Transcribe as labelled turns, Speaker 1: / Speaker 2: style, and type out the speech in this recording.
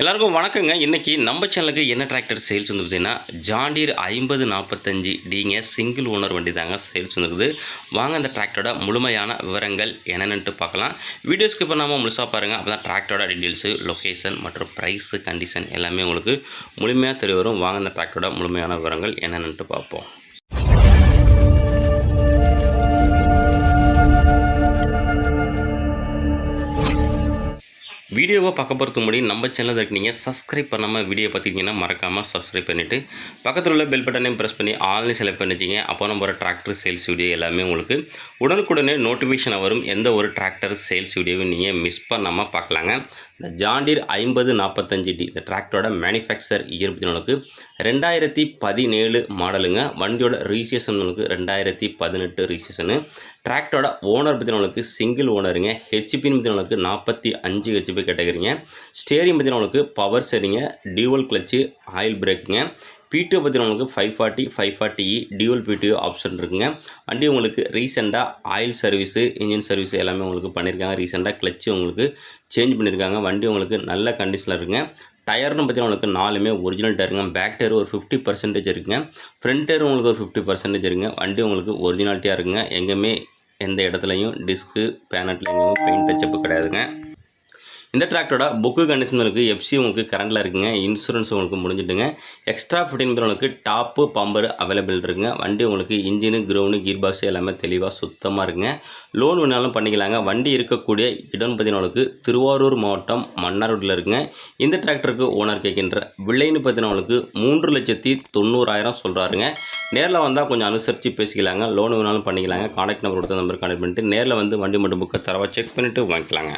Speaker 1: எல்லாருக்கும் வணக்கங்க. இன்றைக்கி நம்ம சேனலுக்கு என்ன டிராக்டர் சேல்ஸ் வந்து பார்த்தீங்கன்னா ஜாண்டீர் ஐம்பது நாற்பத்தஞ்சு டிங்க சிங்கிள் ஓனர் வண்டி தாங்க சேல்ஸ் வந்துருக்குது வாங்க அந்த டிராக்டரோட முழுமையான விவரங்கள் என்னென்னுட்டு பார்க்கலாம். வீடியோஸ்க்கு இப்போ நம்ம முழுசாக பாருங்கள் அப்போ தான் டிராக்டரோட டீட்டெயில்ஸு லொக்கேஷன் மற்றும் ப்ரைஸு கண்டிஷன் எல்லாமே உங்களுக்கு முழுமையாக தெரிய வரும். வாங்க அந்த டிராக்டரோட முழுமையான விவரங்கள் என்னென்னுட்டு பார்ப்போம். வீடியோவை பார்க்க போகிறதுக்கு முன்னாடி நம்ம சேனலில் இருக்கீங்க சப்ஸ்கிரைப் பண்ணாமல் வீடியோ பார்த்திங்கன்னா மறக்காமல் சப்ஸ்கிரைப் பண்ணிவிட்டு பக்கத்தில் உள்ள பெல் பட்டனையும் ப்ரெஸ் பண்ணி ஆன்லைன் செலக்ட் பண்ணிச்சிங்க அப்போ நம்ம ஒரு டிராக்டர் சேல்ஸ் வீடியோ எல்லாமே உங்களுக்கு உடனுக்குடனே நோட்டிஃபிகேஷன் வரும். எந்த ஒரு டிராக்டர் சேல்ஸ் வீடியோவும் நீங்கள் மிஸ் பண்ணாமல் பார்க்கலாங்க. இந்த ஜாண்டீர் ஐம்பது நாற்பத்தஞ்சு டி இந்த டிராக்டரோட மேனுஃபேக்சர் இயர் நாலுக்கு ரெண்டாயிரத்தி பதினேழு மாடலுங்க. வண்டியோட ரிஜிஸ்ட்ரேஷன் உங்களுக்கு ரெண்டாயிரத்தி பதினெட்டு ரிஜிஸ்ட்ரேஷனு டிராக்டரோட ஓனர் பற்றி நம்மளுக்கு சிங்கிள் ஓனருங்க ஹெச்பின்னு பற்றி நம்மளுக்கு நாற்பத்தி அஞ்சு ஹெச்பி கேட்டகரிங்க ஸ்டேரிங் பற்றி நம்மளுக்கு பவர் சரிங்க டியூவல் கிளச்சு ஆயில் பிரேக்குங்க பிடிஓ பற்றி உங்களுக்கு five forty five forty dual PTO option இருக்குங்க. வண்டி உங்களுக்கு ரீசெண்டாக ஆயில் சர்வீஸு இன்ஜின் சர்வீஸ் எல்லாமே உங்களுக்கு பண்ணியிருக்காங்க ரீசெண்டாக கிளச்சு உங்களுக்கு சேஞ்ச் பண்ணியிருக்காங்க வண்டி உங்களுக்கு நல்ல கண்டிஷனில் இருக்குங்க. டயர்னு பார்த்தீங்கன்னா உங்களுக்கு நாலுமே ஒரிஜினல் டயருங்க பேக் டயர் ஒரு ஃபிஃப்டி பர்சன்டேஜ் இருக்குங்க. ஃப்ரண்ட் டயர் உங்களுக்கு ஒரு ஃபிஃப்டி பர்சன்டேஜ் இருக்குங்க. வண்டி உங்களுக்கு ஒரிஜினாலிட்டியாக இருக்குங்க. எங்கேயுமே எந்த இடத்துலையும் டிஸ்க்கு பேனட்டில் எங்கேயுமே பெயிண்ட் டச்சப்பு கிடையாதுங்க. இந்த டிராக்டரோட புக்கு கண்டிஷன் இருக்குது எஃப்சி உங்களுக்கு கரண்டில் இருக்குங்க இன்சூரன்ஸ் உங்களுக்கு முடிஞ்சிட்டுங்க. எக்ஸ்ட்ரா ஃபிட்டிங் உங்களுக்கு டாப்பு பம்பர் அவைலபிள் இருக்குங்க. வண்டி உங்களுக்கு இன்ஜினு கிரவுண்டு கீர் பாக்ஸ் எல்லாமே தெளிவாக சுத்தமாக இருக்குங்க. லோன் வேணாலும் பண்ணிக்கலாங்க. வண்டி இருக்கக்கூடிய இடம் பார்த்தீங்கன்னா திருவாரூர் மாவட்டம் மன்னார்வட்டில் இருக்குங்க. இந்த டிராக்டருக்கு ஓனர் கேட்கின்ற விலைன்னு பார்த்தீங்கன்னா மூன்று லட்சத்தி தொண்ணூறாயிரம் சொல்கிறாருங்க நேரில் வந்தால் கொஞ்சம் அனுசரித்து பேசிக்கலாங்க. லோன் வேணாலும் பண்ணிக்கலாங்க. கான்டாக்ட் நம்பர் கொடுத்த நம்பர் கான்டாக்ட் பண்ணிட்டு நேரில் வந்து வண்டி மட்டும் புக்கை தரவா செக் பண்ணிவிட்டு வாங்கிக்கலாங்க.